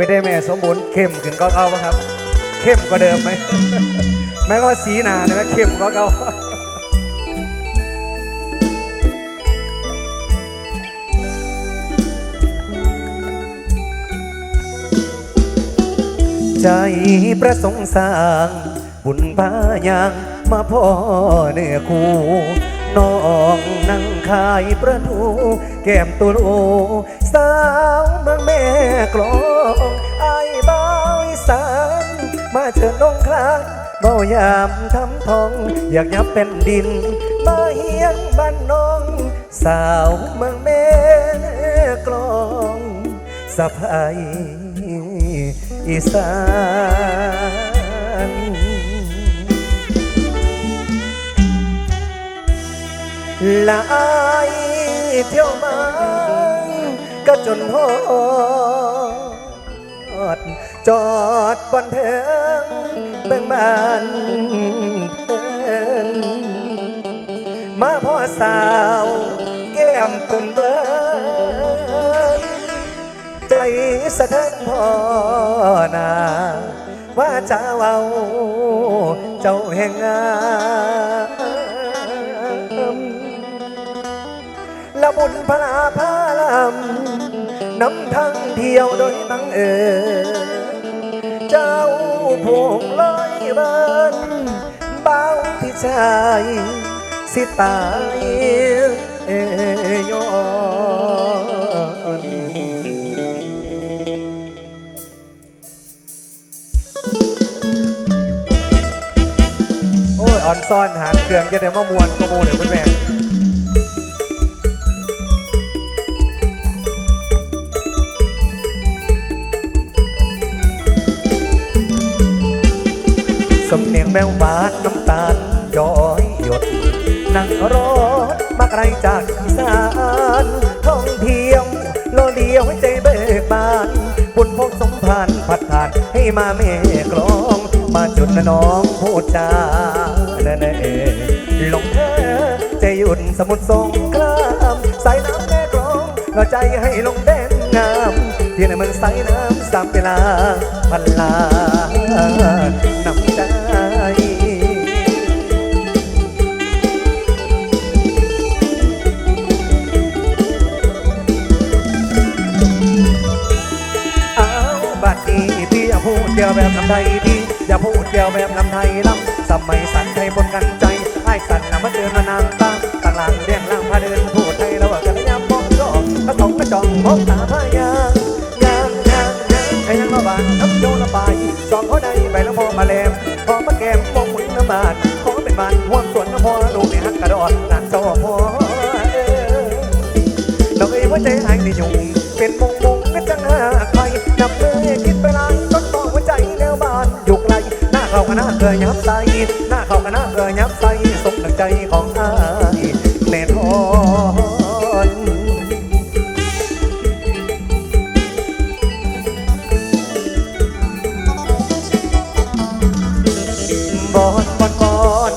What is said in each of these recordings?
ไปได้แม่สมบูรณ์เข้มขึ้นก็เก่าปะครับ เข้มกว่าเดิมไหมแม้ว่าสีหนาเนี่ยนะเข้มก็เก่าใจประสงค์สร้างบุญพายางมาพ่อเนื้อคู่น้องนั่งขายประตูแก้มตุลูสา วเมืองแม่กลองไอ้ายบ้าอีสานมาเชิญน้องคลานเบายามทำทอง อยากยับเป็นดิน มาเฮียงบ้านน้อง สาวเมืองแม่กลองสะพายอีสานลายเที่ยวมาก็จนฮอ จอดบนเทิงเบิ่งบ้านเพิ่นมาพ่อสาวแก้มตุ่มเบิ่นใจสะเทือนพ่อนาว่าจะเอาเจ้าแห่งงามละบุญพลาพาลำ นำทั้งเที่ยวโดยบังเอิญเจ้าพวงลอยเบินเบาพี่ชายสิตายเอยอนโอ้ยอ่อนซ่อนหางเครื่องจะได้มามวนก็โมเลยคุณแม่ สำเนียงแมวบาดน้ำตาลย้อยหยด นั่งรถมาไกลจากอีสานท่องเที่ยวโลเดียวให้ใจเบิกบานบุญพกสมพันผัดผ่านให้มาเมกลอง มาจุดน้องพูดจาเนเน่ลงเธอจะหยุดสมุทรสงครามสายน้ำแม่กลองเราใจให้ลงแดนงามที่ในเมืองสายน้ำสามเวลาพันลาน้ำใจเอาาพูดเดียวแบบลำไทยพี่อย่าพูดเดียวแบบลำไทยลำสมัยสันไทยบนกันใจไอ้สันนำมาเจอมานางตาต่างหลังเรียงล่างพาเดินพูดไทยแล้วกันยามมองจองกระสองกระจองมองตาพายางยางยางยางไอ้ยังมาบานทับโยละบายสองเขาได้ใบละพอมาแลมพอมาแก้มมองหุ่นน้ำบาดขอเป็นบานห่วงสวนน้ำพอลูกในฮักกระดอนนานโซ่พอเอ้ยเราเอ้ยหัวใจหายในยุงเป็นมุง หน้าเขาก็หน้าเคยยับใสหน้าเขาก็หน้าเคยยับใสสมดังใจของอายแน่นอนบอนบอนบอน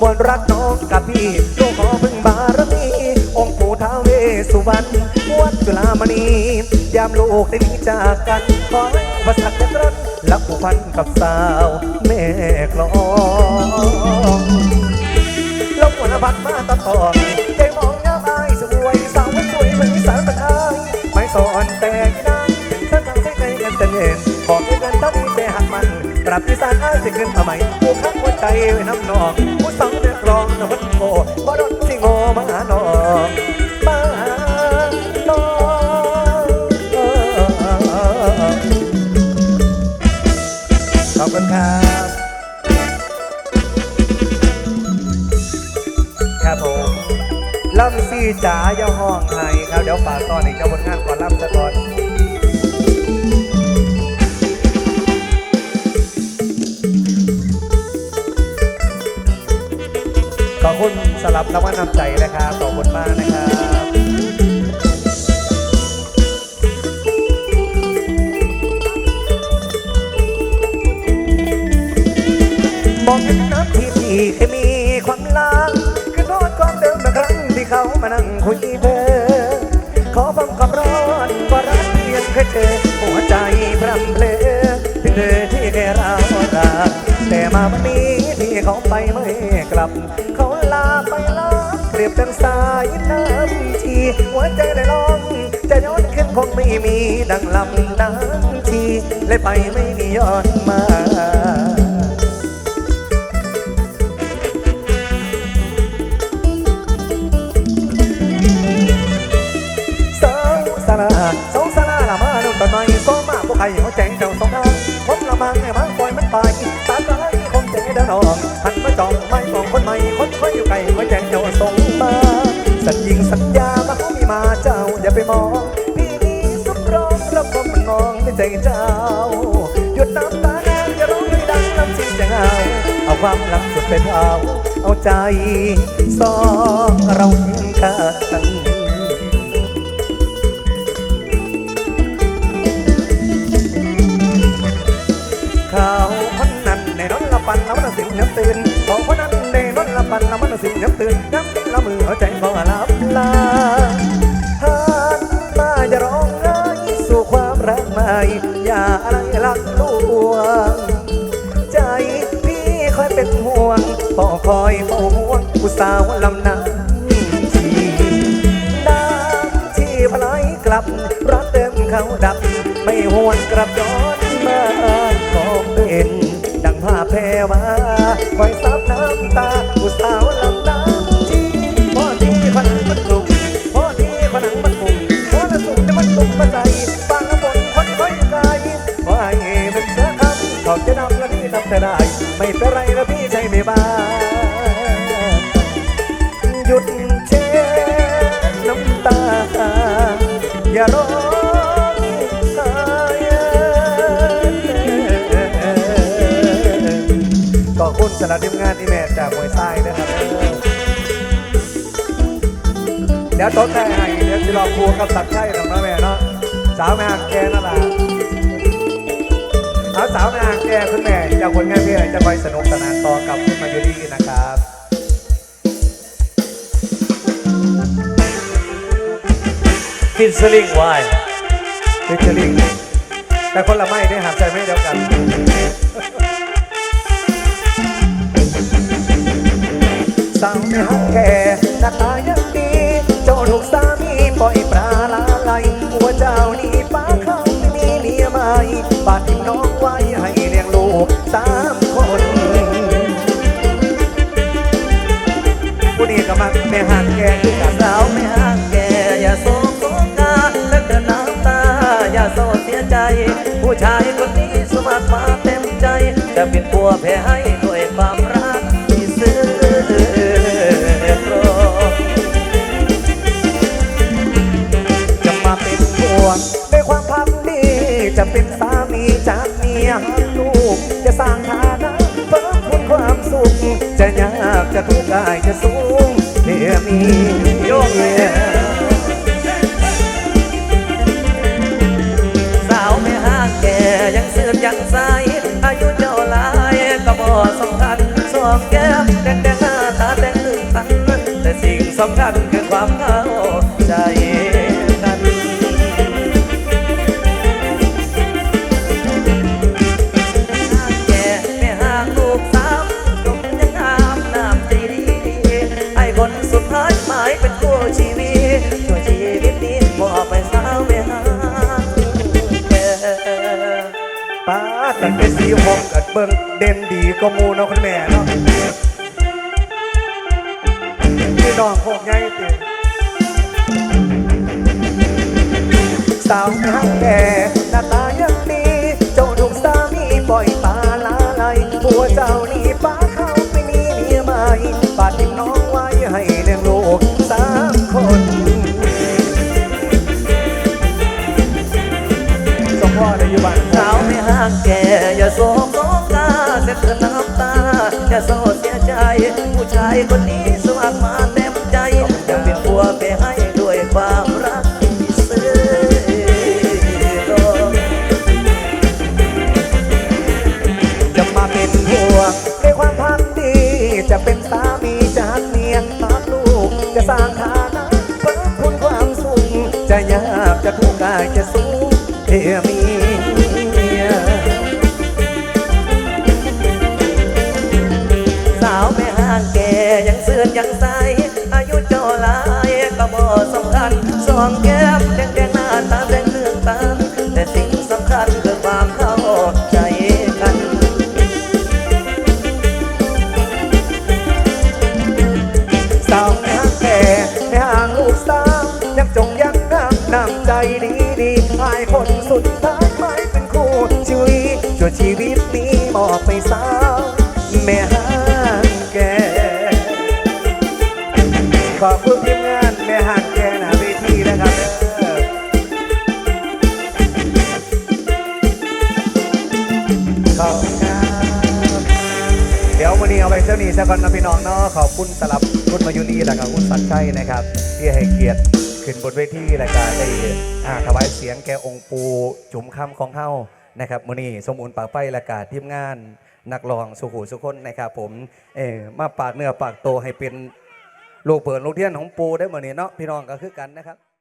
บอนรักน้องกับพี่ลูกขอพึ่งบารมีองค์ปู่ท้าวเวสสุวรรณวัดจุฬามณียามลูกได้หนีจากกันขอให้ประสักจะรักรักผูก พันกับสาวแม่กลองลมวนพัดมาตะตองใจมองยามอายสวยสาวสวยเหมือนสาวตะไคร้ไม่สอนแต่ยังได้ถ้าทางใช้ใจกันจะเห็นบอกให้กันถ้ามีใจหักมันกลับที่สานอายจะขึ้นทำไมผู้คักหัวใจไว้น้ำนองผู้สาวเดือดร้อนนะวันโง่บ่โดนสิโง่มาหาน้อง จ๋าอย่าห้องไห้ครับเดี๋ยวฝากตอนอีกเจ้าผลงานก่อนล่ำสะก่อนขอบคุณสำหรับรางวัลนำใจนะครับขอบคุณมากนะครับมองเห็นน้ำที่พี่เคยมี เขามานั่งคุยเบอร์ขอฟังคำร้อนว่ารักเพียงแค่เธอหัวใจพรำเพลอป็นเธอที่แค่เรารักแต่มาวันนี้ที่เขาไปไม่กลับ เขาลาไปลาเกลียบเป็นสายน้ำทีหัวใจได้ลองจะย้อนขึ้นคงไม่มีดังลำน้ำทีเลยไปไม่มีย้อนมา ละมังไอ้มังปล่อยมันไปตาตายคงใจเดินออกหันมาจองไม่มองคนใหม่คนคอยอยู่ไกลคอยแจ้งเจ้าส่งมาสัญญิงสัญญามาเขามีมาเจ้าอย่าไปมองพี่นี้สุดร้องรับความมันมองในใจเจ้าหยุดน้ำตาแดงอย่าร้องให้ดังน้ำสิ่งจะเอาเอาความรักสุดเป็นเอาเอาใจสองเราทิ้งกัน น้ำตื่นน้ำติ้งละมือเอาใจบ่ลับลาหันมาอย่าร้องไห้สู่ความรักใหม่อย่าอะไรลักลวง ใจพี่คอยเป็นห่วงพอคอยเฝ้าห่วงผู้สาวลำน้ำชีน้ำที่พลายกลับรักเดิมเขาดับ ไม่หวนกลับย้อนมาก็เป็นดังผ้าแพรวาคอยซับน้ำตาผู้สาว สำหรับทีมงานที่แม่จากมวยไส้นะครับ เดี๋ยวโต๊ะแต่ให้เดี๋ยวจะรอครูกับตัดไช่หรอกนะแม่เนาะสาวแม่หางแกนั่นแหละเอาสาวแม่หางแกคุณแม่จากผลงานเพลงจะไปสนุกสนานต่อกับคุณมายุรีนะครับฟินสลิงไวน์ฟิชเชอริงแต่คนละไม่ได้หามใจไม่เดียวกัน สาวไม่หักแก่หน้าตายังดี เจ้าถูกสามีปล่อยปลาลาไหลหัวเจ้านี่ป้าเขาไม่มีเมียใหม่บาดทิ้งน้องไว้ให้เลี้ยงลูกสามคนผู้นี้ก็มักไม่หักแก่คือกันสาวไม่ห่างแก่อย่าโศกโศกาและเดินน้ำตา อย่าโศกเสียใจ ผู้ชายคนนี้สมัครมาเต็มใจ จะเป็นผัวแพ้ให้ายจะสูงเมื่อมีโยกเมียสาวไม่ห่างแก่ยังเสื่อมยังใสอายุเจ้าลายก็บ่สำคัญสองแก้มแดงแดงหน้าตาแดงตึงตันแต่สิ่งสำคัญคือความเข้าใจ ด่นดีก็มูเนาะคุณแม่เนาะพี่น้องพวกไงติสาวไม่หักแก่หน้าตายังดีเจ้าถูกสามีปล่อยปลาลาไหลผัวเจ้านี่ป้าเข้าไปมีเมียใหม่ปาดทิ้งน้องไว้ให้เลี้ยงลูกสามคนสมพ่อในยู่บ้านสาวไม่ห่างแก่อย่าโศ น้ำตา แค่โศกเสียใจ ผู้ชายคนนี้สว่างมา องแก้มแดงแดงหน้าตาแดงเลือกตาแต่สิ่งสำคัญคือความเข้าใจกัน สาวงามแก่ในห่างลูกสาวยังจงยังน้ำน้ำใจดีดีๆหายคนสุดท้ายไม่เป็นคู่ชีวิตชั่วชีวิตนี้มอบไปสาว นนี้เอาไปเท่านี้ซะก่อนนะพี่น้องเนาะขอบคุณสำหรับคุณมายุนีและกับคุณสันชัยนะครับ ที่ให้เกียรติขึ้นบนเวทีรายการได้อ่าถวายเสียงแก่องค์ปูจุ๋มคำของเฮานะครับมื้อนี้สมบูรณ์ปากไปและการทีมงาน นักร้องสุขุสุคนนะครับผมเออมาปากเนื้อปากโตให้เป็นลูกเปิดลูกเทียนของปูได้มื้อนี้เนาะพี่น้องก็คือกันนะครับ